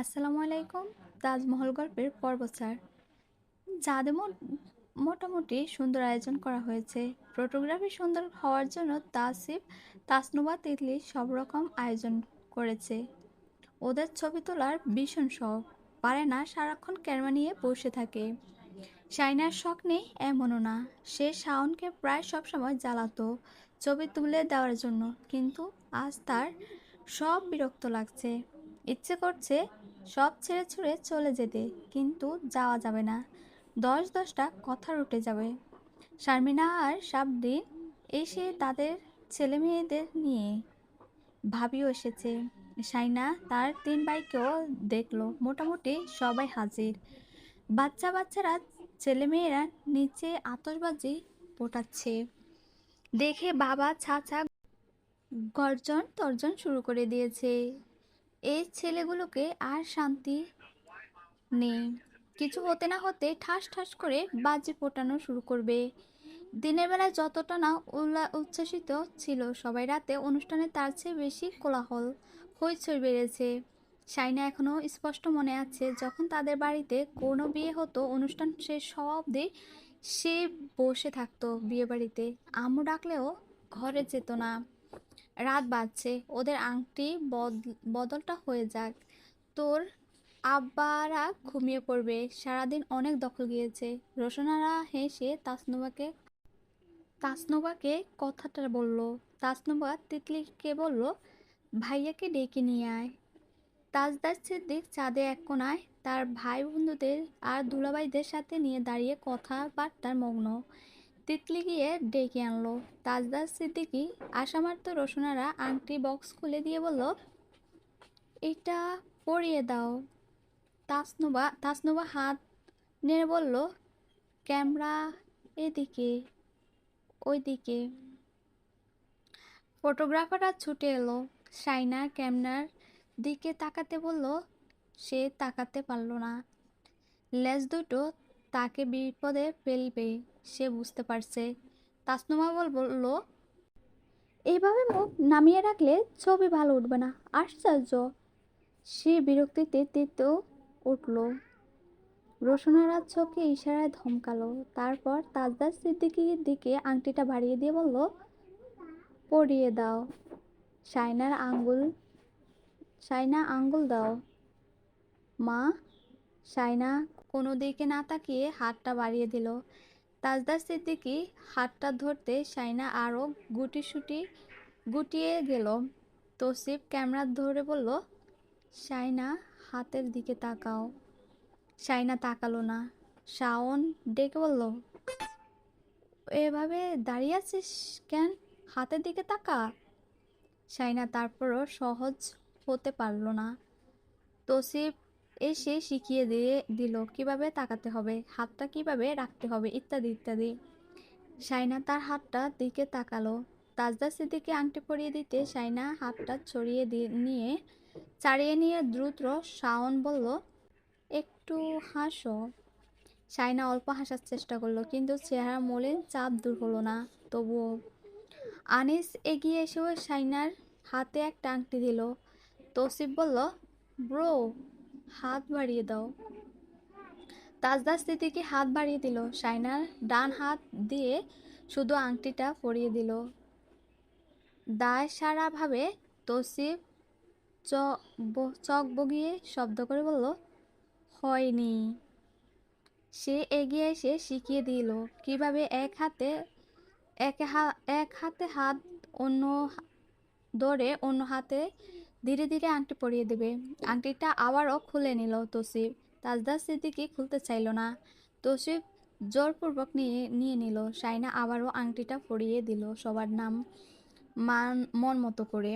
আসসালামু আলাইকুম, তাজমহল গল্পের পর্ব চার যাদের মোটামুটি সুন্দর আয়োজন করা হয়েছে। ফটোগ্রাফি সুন্দর হওয়ার জন্য তাসিফ, তাসনুবা, তিতলি সব রকম আয়োজন করেছে। ওদের ছবি তোলার ভীষণ শখ। পারে না, সারাক্ষণ ক্যামেরা নিয়ে বসে থাকে। শাইনার শখ নেই, এমনও না। সে শাওনকে প্রায় সবসময় জ্বালাতো ছবি তুলে দেওয়ার জন্য। কিন্তু আজ তার সব বিরক্ত লাগছে। ইচ্ছে করছে সব ছেড়ে ছুড়ে চলে যেতে, কিন্তু যাওয়া যাবে না। দশ দশটা কথা উঠে যাবে। শারমিনা আর সাবদিন এসে তাদের ছেলে মেয়েদের নিয়ে ভাবিও এসেছে। সাইনা তার তিন ভাইকেও দেখল। মোটামুটি সবাই হাজির। বাচ্চা বাচ্চারা ছেলেমেয়েরা নিচে আতশবাজি পোটাচ্ছে। দেখে বাবা ছাছা গর্জন তর্জন শুরু করে দিয়েছে। এই ছেলেগুলোকে আর শান্তি নেই। কিছু হতে না হতে ঠাস ঠাস করে বাজি ফোটানো শুরু করবে। দিনের বেলায় যতটা না উল্লা উচ্ছ্বসিত ছিল, সবাই রাতে অনুষ্ঠানে তার চেয়ে বেশি কোলাহল, হইচই বেড়েছে। সাইনা এখনও স্পষ্ট মনে আছে, যখন তাদের বাড়িতে কোনো বিয়ে হতো, অনুষ্ঠান শেষ হওয়া অবধি সে বসে থাকতো বিয়ে বাড়িতে আম্মু ডাকলেও ঘরে যেত না। রাত বাজছে। ওদের আংটি বদ- বদলটা হয়ে যাক। তোর আব্বারা ঘুমিয়ে পড়বে। সারাদিন অনেক দখল গিয়েছে। রোশনারা হেসে তাসনুবাকে তাসনুবাকে কথাটা বলল। তাসনুবা তিতলিকে বলল, ভাইয়াকে ডেকে নিয়ে আয়। তাজদার সিদ্দিক চাঁদে এক কোনায় তার ভাই বন্ধুদের আর দুলাভাইদের সাথে নিয়ে দাঁড়িয়ে কথাবার্তার মগ্ন। তিতলি গিয়ে ডেকে আনলো। তাজদার সিদ্দিকি আশামার্ত রোশনারা আংটি বক্স খুলে দিয়ে বলল, এটা পরিয়ে দাও। তাসনুবা তাসনুবা হাত নেড়ে বলল, ক্যামেরা এদিকে, ওইদিকে। ফটোগ্রাফাররা ছুটে এলো। সাইনা ক্যামেরার দিকে তাকাতে বলল, সে তাকাতে পারল না। লেজ দুটো তাকে বিপদে ফেলবে। সে বুঝতে পারছে। তাসনুমা বল বলল, এইভাবে মুখ নামিয়ে রাখলে ছবি ভালো উঠবে না। আশ্চর্য। সে বিরক্তিতে তেতেও উঠল। রোশনারা চোখে ইশারায় ধমকালো। তারপর তাজদার সিদ্দিকির দিকে আংটিটা বাড়িয়ে দিয়ে বলল, পরিয়ে দাও। সাইনার আঙ্গুল সাইনা আঙ্গুল দাও। মা সাইনা কোনো দিকে না তাকিয়ে হাতটা বাড়িয়ে দিল। তাজদার সিদ্দিকি হাতটা ধরতে সাইনা আরও গুটিসুটি গুটিয়ে গেল। তসিফ ক্যামেরা ধরে বলল সাইনা হাতের দিকে তাকাও। সাইনা তাকালো না। শাওন ডেকে বলল, এভাবে দাঁড়িয়ে আছিস কেন? হাতের দিকে তাকা। সাইনা তারপরও সহজ হতে পারল না। তসিফ এসে শিখিয়ে দিয়ে দিল কীভাবে তাকাতে হবে, হাতটা কীভাবে রাখতে হবে ইত্যাদি ইত্যাদি। সাইনা তার হাতটা দিকে তাকালো। তাজদা সিদ্দিকে আংটি পরিয়ে দিতে সাইনা হাতটা ছড়িয়ে দিয়ে নিয়ে ছাড়িয়ে নিয়ে দ্রুত শাওন বলল, একটু হাসো। সাইনা অল্প হাসার চেষ্টা করল, কিন্তু চেহারা মলিন চাপ দূর হলো না। তবুও আনিস এগিয়ে এসেও সাইনার হাতে একটা আংটি দিল। তৌসিফ বলল, ব্রো হাত বাড়িয়ে দাও। তাজদার স্মৃতিকে হাত বাড়িয়ে দিল। সাইনার ডান হাত দিয়ে শুধু আংটিটা পরিয়ে দিল। দায় সারাভাবে তসিফ চক বগিয়ে শব্দ করে বলল, হয়নি। সে এগিয়ে এসে শিখিয়ে দিল কীভাবে এক হাতে এক হাতে হাত অন্য ধরে অন্য হাতে ধীরে ধীরে আংটি পরিয়ে দেবে। আংটিটা আবারও খুলে নিল তসিফ। তাজদার সিদ্দিকি খুলতে চাইল না। তসিফ জোরপূর্বক নিয়ে নিয়ে নিল। সাইনা আবারও আংটিটা পরিয়ে দিল সবার নাম মান, মন মতো করে।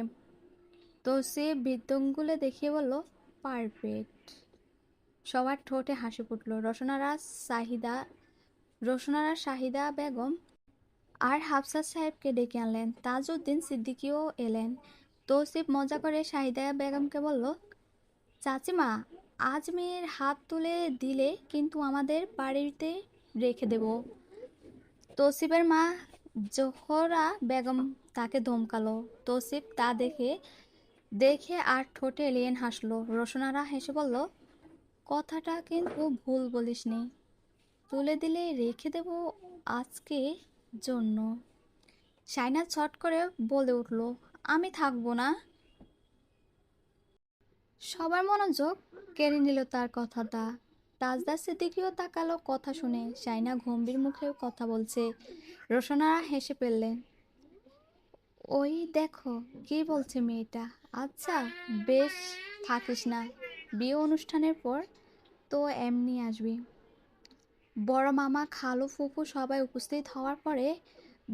তসিফ বৃদ্ধঙ্গুলে দেখিয়ে বলল, পারফেক্ট। সবার ঠোঁটে হাসি ফুটল। রসনারা সাহিদা রসনারা শাহিদা বেগম আর হাফসাদ সাহেবকে ডেকে আনলেন। তাজউদ্দিন সিদ্দিকিও এলেন। তৌসিফ মজা করে শাহিদা বেগমকে বলল, চাচিমা, আজ মেয়ের হাত তুলে দিলে কিন্তু আমাদের বাড়িতে রেখে দেব। তৌসিফের মা জোহরা বেগম তাকে ধমকালো। তৌসিফ তা দেখে দেখে আর ঠোঁটে এলিয়েন হাসলো। রোশনারা হেসে বলল, কথাটা কিন্তু ভুল বলিসনি। তুলে দিলে রেখে দেব আজকে জন্য। সাইনা ছট করে বলে উঠল। আমি থাকব না। সবার মনোযোগ কেড়ে নিল তার কথাটা। তাজদার সিদ্দিকিও তাকালো কথা শুনে। সাইনা গম্ভীর মুখে কথা বলছে। রোশনারা হেসে ফেললেন, ওই দেখো, কি বলছে মেয়েটা? আচ্ছা বেশ, থাকিস না। বিয়ে অনুষ্ঠানের পর তো এমনি আসবি। বড় মামা খালু ফুফু সবাই উপস্থিত হওয়ার পরে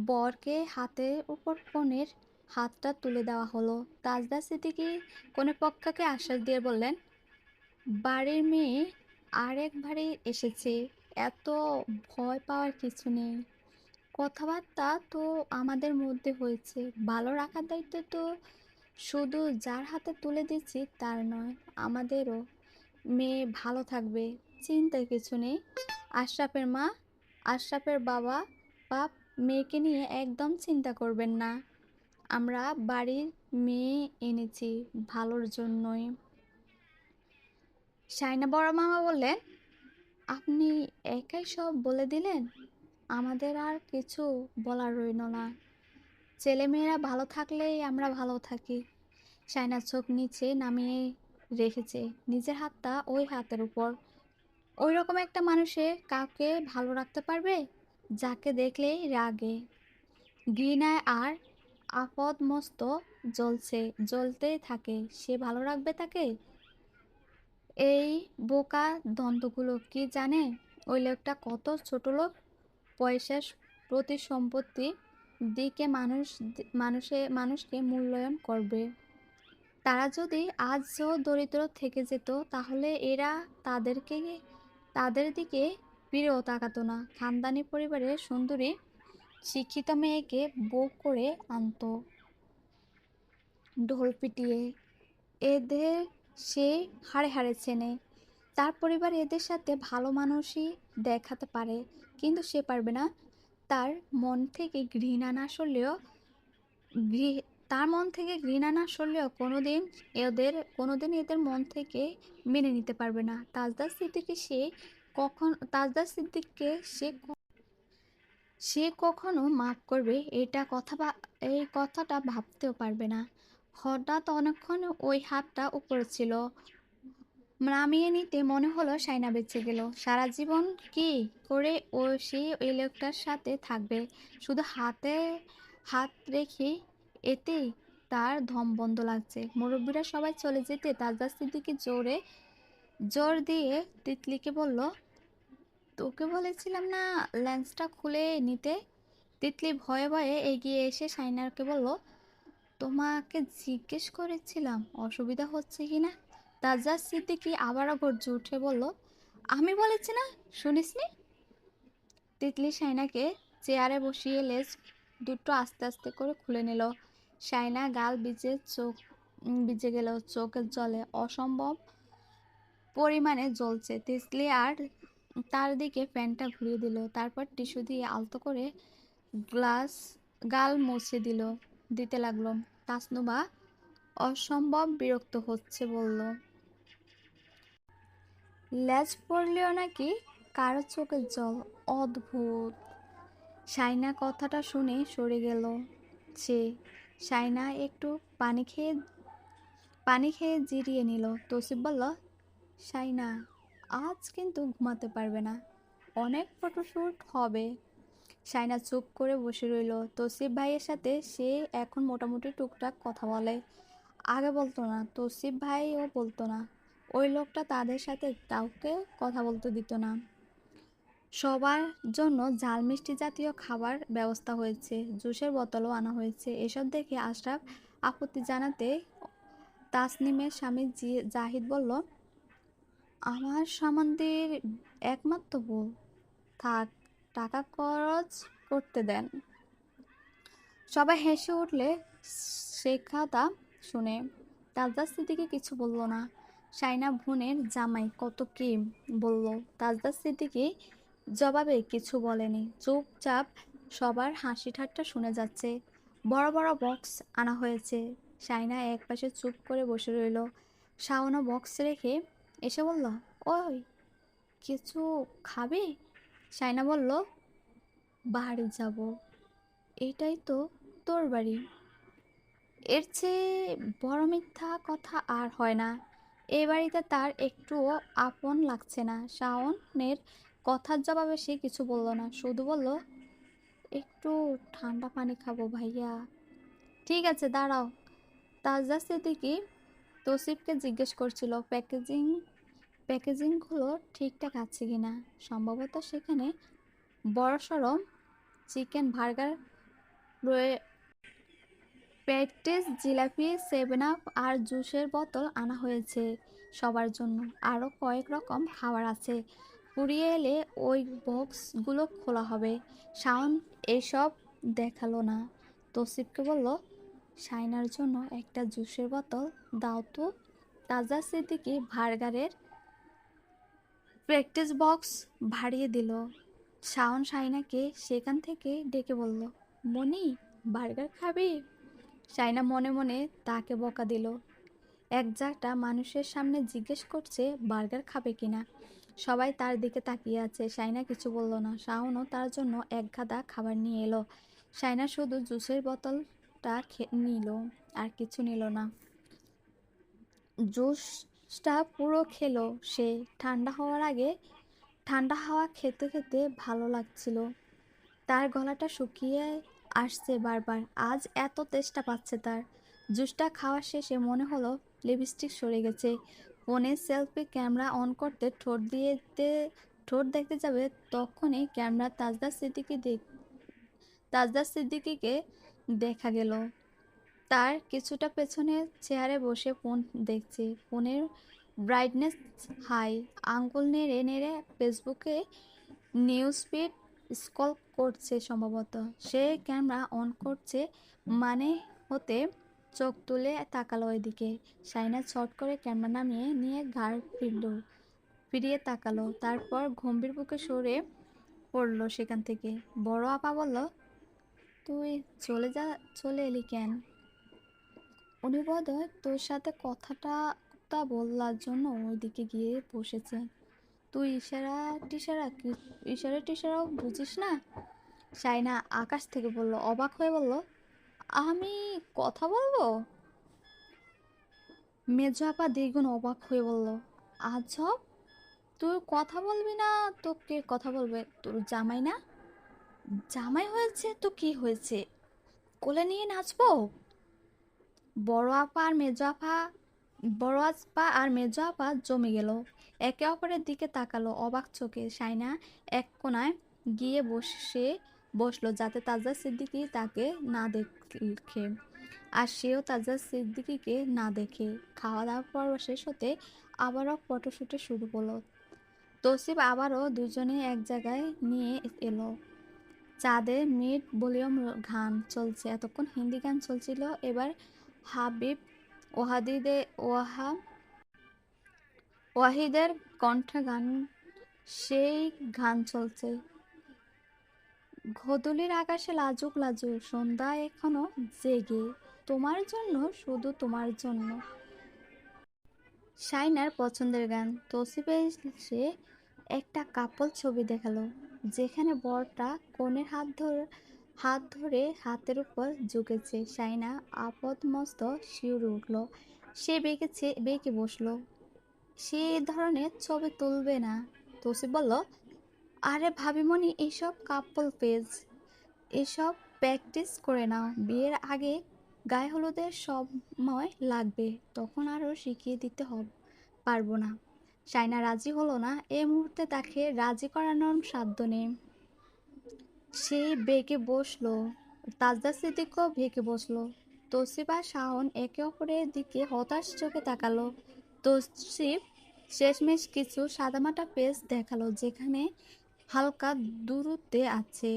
বরকে হাতের উপর কনের হাতটা তুলে দেওয়া হলো। তাজদা সিদ্দিকি কনে পক্ষকে আশ্বাস দিয়ে বললেন, বাড়ির মেয়ে আরেকবারই এসেছে, এত ভয় পাওয়ার কিছু নেই। কথাবার্তা তো আমাদের মধ্যে হয়েছে, ভালো রাখার দায়িত্ব তো শুধু যার হাতে তুলে দিচ্ছি তার নয়, আমাদেরও। মেয়ে ভালো থাকবে, চিন্তার কিছু নেই। আশরাফের মা, আশরাফের বাবা, বাপ মেয়েকে নিয়ে একদম চিন্তা করবেন না। আমরা বাড়ির মেয়ে এনেছি ভালোর জন্যই। সাইনা বড় মামা বললেন আপনি একাই সব বলে দিলেন? আমাদের আর কিছু বলার রইল না। ছেলেমেয়েরা ভালো থাকলেই আমরা ভালো থাকি। সাইনা চোখ নিচে নামিয়ে রেখেছে, নিজের হাতটা ওই হাতের উপর। ওই রকম একটা মানুষে কাউকে ভালো রাখতে পারবে? যাকে দেখলেই রাগে। ঘৃণায় আর আপদ মস্ত জ্বলছে, জ্বলতেই থাকে। সে ভালো রাখবে তাকে? এই বোকা দ্বন্দ্বগুলো কি জানে? ওই লোকটা কত ছোট লোক। পয়সা প্রতি সম্পত্তি দিকে মানুষ, মানুষে, মানুষকে মূল্যায়ন করবে। তারা যদি আজও দরিদ্র থেকে যেত, তাহলে এরা তাদেরকে, তাদের দিকে ফিরেও তাকাতো না। খানদানি পরিবারের সুন্দরী শিক্ষিত মেয়েকে বউ করে আনতো। ঢোল পিটিয়ে এদের সে হাড়ে হাড়ে চেনে। তার পরিবার এদের সাথে ভালো মানুষই দেখাতে পারে, কিন্তু সে পারবে না। তার মন থেকে ঘৃণা না সরলেও তার মন থেকে ঘৃণা না সরলেও কোনোদিন এদের কোনোদিন এদের মন থেকে মেনে নিতে পারবে না। তাজদার সিদ্দিককে সে কখন, তাজদার সিদ্দিককে সে সে কখনো মাফ করবে, এটা কথা বা, এই কথাটা ভাবতেও পারবে না। হঠাৎ অনেকক্ষণ ওই হাতটা উপরে ছিল। নামিয়ে নিতে মনে হলো সাইনা বেঁচে গেল। সারা জীবন কি করে ও সেই ওই লোকটার সাথে থাকবে? শুধু হাতে হাত রেখে এতেই তার ধম বন্ধ লাগছে। মুরব্বীরা সবাই চলে যেতে তাজদার সিদ্দিকি জোরে জোর দিয়ে তিতলিকে বলল তোকে বলেছিলাম না লেন্সটা খুলে নিতে? তিতলি ভয়ে ভয়ে এগিয়ে এসে সাইনারকে বলল, তোমাকে জিজ্ঞেস করেছিলাম, অসুবিধা হচ্ছে কি না? তাজা সিদ্দিকি আবারও গর্জে উঠে বলল, আমি বলেছি না, শুনিসনি? তিতলি সাইনাকে চেয়ারে বসিয়ে লেজ দুটো আস্তে আস্তে করে খুলে নিল। সাইনা গাল বিজে চোখ ভিজে গেল, চোখের জলে। অসম্ভব পরিমাণে জ্বলছে। তিতলি আর তার দিকে ফ্যানটা ঘুরিয়ে দিল, তারপর টিস্যু দিয়ে আলতো করে গ্লাস, গাল মুছে দিল, দিতে লাগল। তাসনুবা অসম্ভব বিরক্ত হচ্ছে বলল। লেজ পড়লেও নাকি কারও চোখের জল অদ্ভুত। সাইনা কথাটা শুনে সরে গেল। সে সাইনা একটু পানি খেয়ে পানি খেয়ে জিরিয়ে নিল। তসিফ বলল সাইনা আজ কিন্তু ঘুমাতে পারবে না। অনেক ফটোশ্যুট হবে। সাইনা চুপ করে বসে রইল। তসিফ ভাইয়ের সাথে সে এখন মোটামুটি টুকটাক কথা বলে। আগে বলতো না, তসিফ ভাইও বলতো না। ওই লোকটা তাদের সাথে কাউকে কথা বলতে দিত না। সবার জন্য ঝাল মিষ্টি জাতীয় খাবার ব্যবস্থা হয়েছে, জুসের বোতলও আনা হয়েছে। এসব দেখে আশরাফ আপত্তি জানাতে তাসনিমের স্বামী জাহিদ বলল আমার সামানদের একমাত্র বউ। থাক, টাকা খরচ করতে দেন। সবাই হেসে উঠলে শেখাতা শুনে। তাজদার স্মৃতিকে কিছু বলল না। সাইনা ভুনের জামাই কত কি বলল। তাজদার স্মৃতিকে জবাবে কিছু বলেনি। চুপচাপ সবার হাসি ঠাট্টা শুনে যাচ্ছে। বড় বড় বক্স আনা হয়েছে। সাইনা একপাশে চুপ করে বসে রইল। শাওনা বক্স রেখে এসে বলল, ওই, কিছু খাবে? সাইনা বলল, বাড়ি যাব। এটাই তো তোর বাড়ি। এর চেয়ে বড় মিথ্যা কথা আর হয় না। এ বাড়িতে তার একটুও আপন লাগছে না। শাওনের কথার জবাবে সে কিছু বলল না, শুধু বলল, একটু ঠান্ডা পানি খাব ভাইয়া। ঠিক আছে, দাঁড়াও। তাজা সিদ্দিকি তসিফকে জিজ্ঞেস করছিল, প্যাকেজিং প্যাকেজিংগুলো ঠিকঠাক আছে কিনা সম্ভবত সেখানে বড় সড়ম chicken burger patties, jalebi, seven up আর জুসের বোতল আনা হয়েছে সবার জন্য। আরও কয়েক রকম খাবার আছে। পুড়িয়ে এলে ওই বক্সগুলো খোলা হবে। শাওন এসব দেখাল না। তসিফকে বলল সাইনার জন্য একটা জুসের বোতল দাও তো। তাজা সিদ্দিকি বার্গারের প্র্যাকটিস বক্স ভাড়িয়ে দিল। শাওন সাইনাকে সেখান থেকে ডেকে বলল মনি বার্গার খাবি? সাইনা মনে মনে তাকে বকা দিল। এক জাটা মানুষের সামনে জিজ্ঞেস করছে, বার্গার খাবে কিনা? সবাই তার দিকে তাকিয়ে আছে। সাইনা কিছু বলল না। শাওনও তার জন্য এক গাদা খাবার নিয়ে এলো। সাইনা শুধু জুসের বোতলটা নিল আর কিছু নিল না। জুসটা পুরো খেলো সে। ঠান্ডা হওয়ার আগে ঠান্ডা হাওয়া খেতে খেতে ভালো লাগছিল। তার গলাটা শুকিয়ে আসছে বারবার। আজ এত তেষ্টা পাচ্ছে তার। জুসটা খাওয়া শেষে মনে হলো লিপস্টিক সরে গেছে। ফোনে সেলফি ক্যামেরা অন করতে ঠোঁট দিয়ে ঠোঁট দেখতে যাবে তখনই ক্যামেরা তাজদা সিদ্দিকি দেখ তাজদা সিদ্দিকিকে দেখা গেল। তার কিছুটা পেছনে চেয়ারে বসে ফোন দেখছে। ফোনের ব্রাইটনেস হাই আঙ্গুল নেড়ে নেড়ে ফেসবুকে নিউজ ফিড স্কল করছে সম্ভবত। সে ক্যামেরা অন করছে মানে হতে চোখ তুলে তাকালো ওইদিকে সাইনা ছট করে ক্যামেরা নামিয়ে নিয়ে ঘাড় ফিরল, ফিরিয়ে তাকালো। তারপর গম্ভীর বুকে সরে পড়ল সেখান থেকে। বড় আপা বলল, তুই চলে যা, চলে এলি কেন? উনি বোধহয় তোর সাথে কথাটা তা বললার জন্য ওইদিকে গিয়ে বসেছে। তুই ইশারা টিশারা ইশারা টিশারাও বুঝিস না? সাইনা আকাশ থেকে বলল, অবাক হয়ে বলল, আমি কথা বলব? মেজো আপা দ্বিগুণ অবাক হয়ে বলল, আজব, তুই কথা বলবি না, তো কে কথা বলবে? তোর জামাই না? জামাই হয়েছে তো কি হয়েছে? কোলে নিয়ে নাচবো? বড় আপা আর মেজো আপা, বড় আপা আর মেজো আপা জমে গেল। একে অপরের দিকে তাকালো অবাক চোখে। সাইনা এক কোনায় গিয়ে বসে বসল যাতে তাজা সিদ্দিকি তাকে না দেখে আর সেও তাজা সিদ্দিকিকে না দেখে। খাওয়া দাওয়া পর্ব শেষ হতে আবারও ফটোশ্যুটে শুরু করল তসিব আবারও দুজনে এক জায়গায় নিয়ে এলো। চাঁদে মিড ভলিউম গান চলছে। এতক্ষণ হিন্দি গান চলছিল। এবার হাবিব ওহাদিদে ওয়াহা, ওয়াহিদের কণ্ঠ গান, সেই গান চলছে। ঘদুলির আকাশে লাজুক লাজুক সন্ধ্যা এখনও জেগে, তোমার জন্য, শুধু তোমার জন্য। শাইনার পছন্দের গান তসিবে সে একটা কাপল ছবি দেখাল, যেখানে বরটা কনের হাত ধরে হাত ধরে হাতের উপর ঝুঁকেছে। সাইনা আপদ মস্ত শিউরে উঠল। সে বেঁকেছে, বেঁকে বসল। সে এ ধরনের ছবি তুলবে না। তোসি বলল, আরে ভাবিমণি এইসব কাপল পেজ। এসব প্র্যাকটিস করে নাও। বিয়ের আগে গায়ে হলুদের সময় লাগবে। তখন আরও শিখিয়ে দিতে হবে, পারব না। সাইনা রাজি হলো না। এই মুহূর্তে তাকে রাজি করানোর সাধ্য নেই। সে বেঁকে বসল। তাজদা সিদ্দিকও ভেকে বসল। তসিবা শাওন একে অপরের দিকে হতাশ চোখে তাকালো। তসিব শেষমেশ কিছু সাদামাটা পেজ দেখাল, যেখানে হালকা দূরত্বে আছে।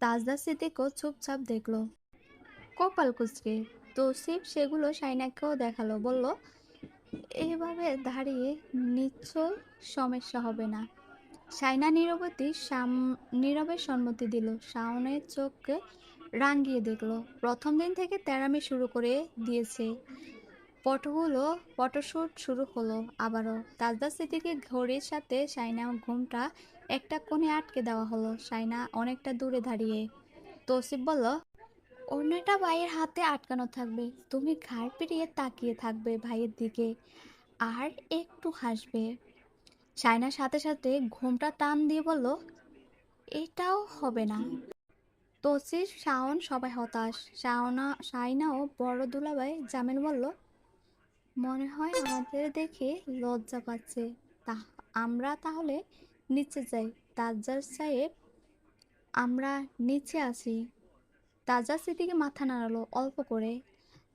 তাজদা সিদ্দিকও চুপচাপ দেখল। কপাল কুচকে। তসিব সেগুলো সাইনাকেও দেখাল, বলল, এভাবে দাঁড়িয়ে নিশ্চয় সমস্যা হবে না। সাইনা নীরবতী সাম নীরবে সম্মতি দিল। শাওনের চোখে রাঙিয়ে দেখল। প্রথম দিন থেকে তেরামি শুরু করে দিয়েছে। ফটোগুলো ফটোশ্যুট শুরু হলো আবারও। তাজদা স্মৃতিকে ঘড়ির সাথে সাইনা ঘুমটা একটা কোণে আটকে দেওয়া হলো। সাইনা অনেকটা দূরে দাঁড়িয়ে তৌসিফ বলল, অন্যটা ভাইয়ের হাতে আটকানো থাকবে। তুমি ঘাড় পেরিয়ে তাকিয়ে থাকবে ভাইয়ের দিকে। আর একটু হাসবে। সাইনার সাথে সাথে ঘুমটা টান দিয়ে বলল, এটাও হবে না। তসির, শাওন সবাই হতাশ। শাওনা সাইনাও বড় দুলাভাই জামিল বলল, মনে হয় আমাদের দেখে লজ্জা পাচ্ছে। তা আমরা তাহলে নিচে যাই। তাজ্জার সাহেব, আমরা নিচে আসি তাজা স্মৃতিকে মাথা নাড়ালো অল্প করে।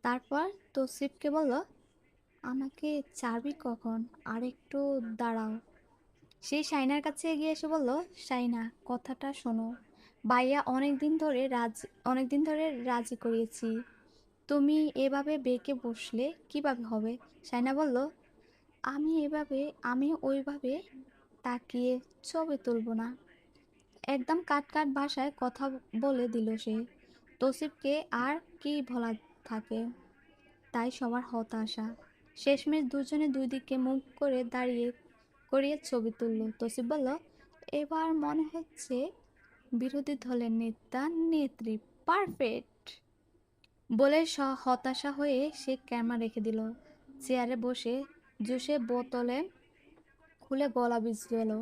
তারপর তসিফকে বলল আমাকে চাবি কখন? আর একটু দাঁড়াও। সেই সাইনার কাছে এগিয়ে এসে বলল সাইনা কথাটা শোনো। ভাইয়া অনেক দিন ধরে রাজ অনেক দিন ধরে রাজি করিয়েছি। তুমি এভাবে বেঁকে বসলে কীভাবে হবে? সাইনা বলল, আমি এভাবে, আমি ওইভাবে তাকিয়ে ছবি তুলব না। একদম কাট কাট ভাষায় কথা বলে দিল সে। তসিফকে আর কি ভোলা থাকে? তাই সবার হতাশা। শেষমেশ দুজনে দুই দিকে মুখ করে দাঁড়িয়ে করিয়ে ছবি তুলল তসিফ বলল, এবার মনে হচ্ছে বিরোধী দলের নেতা নেত্রী পারফেক্ট। বলে স, হতাশা হয়ে সে ক্যামেরা রেখে দিল। চেয়ারে বসে জুসে বোতলে খুলে গলা এলো।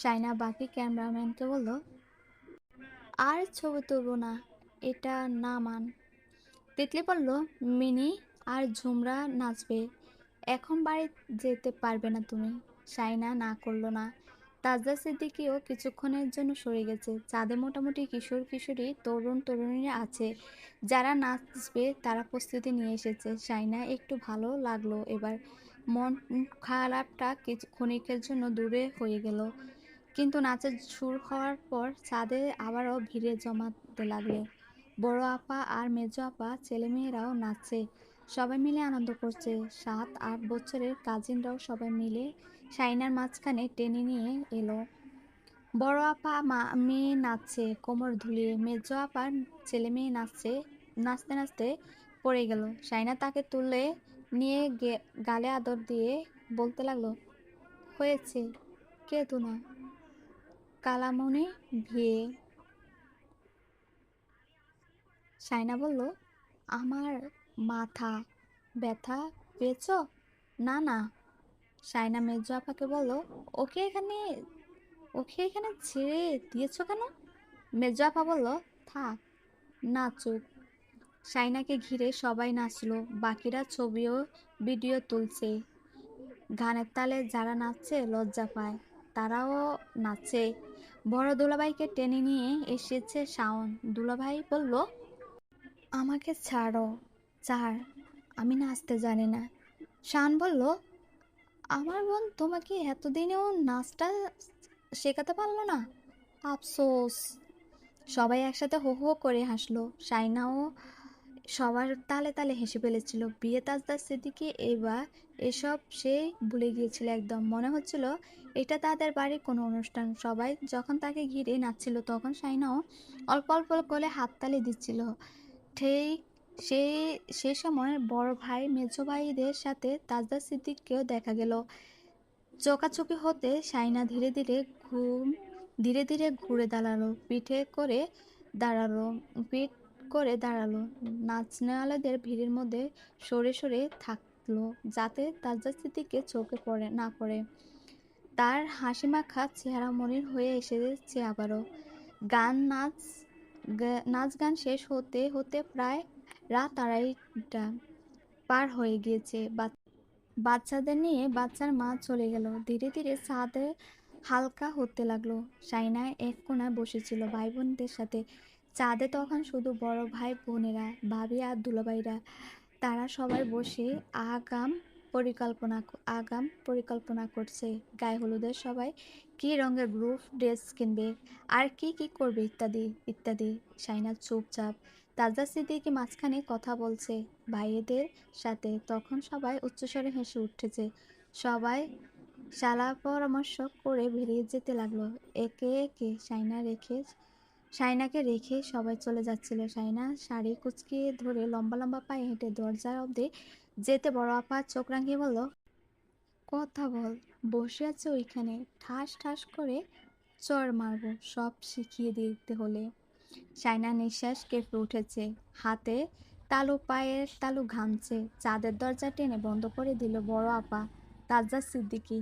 সাইনা বাকি ক্যামেরাম্যানকে বলল, আর ছবি তুলব না, এটা না মান। তিতলি বলল, মিনি আর ঝুমরা নাচবে। এখন বাড়ি যেতে পারবে না তুমি। সাইনা না করল না। তাজদা সিদ্দিকিও কিছুক্ষণের জন্য সরে গেছে। চাঁদে মোটামুটি কিশোর কিশোরী, তরুণ তরুণীরা আছে। যারা নাচবে, তারা প্রস্তুতি নিয়ে এসেছে। সাইনা একটু ভালো লাগল। এবার মন খারাপটা কিছু ক্ষণিকের জন্য দূরে হয়ে গেল। কিন্তু নাচের সুর হওয়ার পর চাঁদে আবারও ভিড়ে জমাতে লাগল। বড় আপা আর মেজো আপা, ছেলেমেয়েরাও নাচছে। সবাই মিলে আনন্দ করছে। সাত, আট বছরের কাজিনরাও সবাই মিলে সাইনার মাঝখানে টেনে নিয়ে এলো। বড় আপা, মা, মেয়ে নাচছে, কোমর ধুলিয়ে। মেজো আপার ছেলে মেয়ে নাচছে, নাচতে নাচতে পড়ে গেল। সাইনা তাকে তুলে নিয়ে গালে আদর দিয়ে বলতে লাগল, হয়েছে, কে তু না কালামনি ভিয়ে। সাইনা বলল, আমার মাথা ব্যথা পেয়েছ? না না। সাইনা মেজো আপাকে বলল, ওকে এখানে ওকে এখানে ছেড়ে দিয়েছ কেন? মেজো আপা বলল, থাক, নাচুক। সাইনাকে ঘিরে সবাই নাচলো, বাকিরা ছবিও, ভিডিও তুলছে। গানের তালে যারা নাচছে লজ্জা পায়, তারাও নাচে। বড় দুলাভাইকে টেনে নিয়ে এসেছে শাওন। দুলাভাই বলল, আমাকে ছাড়ো ছাড় আমি নাচতে জানি না। শান বলল, আমার বোন তোমাকে এতদিনেও নাচটা শেখাতে পারল না? আফসোস। সবাই একসাথে হো হো করে হাসলো। সাইনাও সবার তালে তালে হেসে ফেলেছিল। বিয়ে তাজদার স্মৃতিকে এবার এসব সে ভুলে গিয়েছিল একদম। মনে হচ্ছিল, এটা তাদের বাড়ির কোনো অনুষ্ঠান। সবাই যখন তাকে ঘিরে নাচছিল, তখন সাইনাও অল্প অল্প করে হাততালি দিচ্ছিল। ঠিক সেই সে সময় বড় ভাই মেজো ভাইদের সাথে তাজদা সিদ্দিককেও দেখা গেল। চোকাচোকি হতে সাইনা ধীরে ধীরে ঘুম, ধীরে ধীরে ঘুরে দাঁড়াল, পিঠে করে দাঁড়াল, পিঠ করে দাঁড়াল। নাচনেওয়ালাদের ভিড়ের মধ্যে সরে সরে থাকল যাতে তাজদা সিদ্দিককে চোখে পড়ে, না পড়ে। তার হাসি মাখা চেহারা মনির হয়ে এসেছে আবারও। গান, নাচ নাচ গান শেষ হতে হতে প্রায় রাত আড়াইটা পার হয়ে গিয়েছে। বাচ্চাদের নিয়ে বাচ্চার মা চলে গেল। ধীরে ধীরে ছাদে হালকা হতে লাগল। সাইনা এক কোনায় বসেছিল ভাই বোনদের সাথে। চাঁদে তখন শুধু বড় ভাই বোনেরা, ভাবি আর দুলাভাইরা। তারা সবাই বসে আগাম পরিকল্পনা আগাম পরিকল্পনা করছে। গায়ে হলুদের সবাই কী রঙের গ্রুপ ড্রেস কিনবে, আর কি কি করবে ইত্যাদি ইত্যাদি। সাইনা চুপচাপ তাজা সিদ্দিকি মাঝখানে কথা বলছে ভাইয়েদের সাথে। তখন সবাই উচ্চস্বরে হেসে উঠেছে। সবাই শালা পরামর্শ করে বেরিয়ে যেতে লাগল। একে একে সাইনা রেখে সাইনাকে রেখে সবাই চলে যাচ্ছিল। শাইনা শাড়ি কুচকিয়ে ধরে লম্বা লম্বা পায়ে হেঁটে দরজার অবধি যেতে বড় আপা চোখ রাঙিয়ে বলল, কথা বল, বসে আছে ওইখানে। ঠাস ঠাস করে চর মারবো সব শিখিয়ে দিতে হলে। শাইনা নিঃশ্বাস কেঁপে উঠেছে। হাতে তালু পায়ের তালু ঘামছে। চাঁদের দরজা টেনে বন্ধ করে দিল বড় আপা তাজ্জা সিদ্দিকি।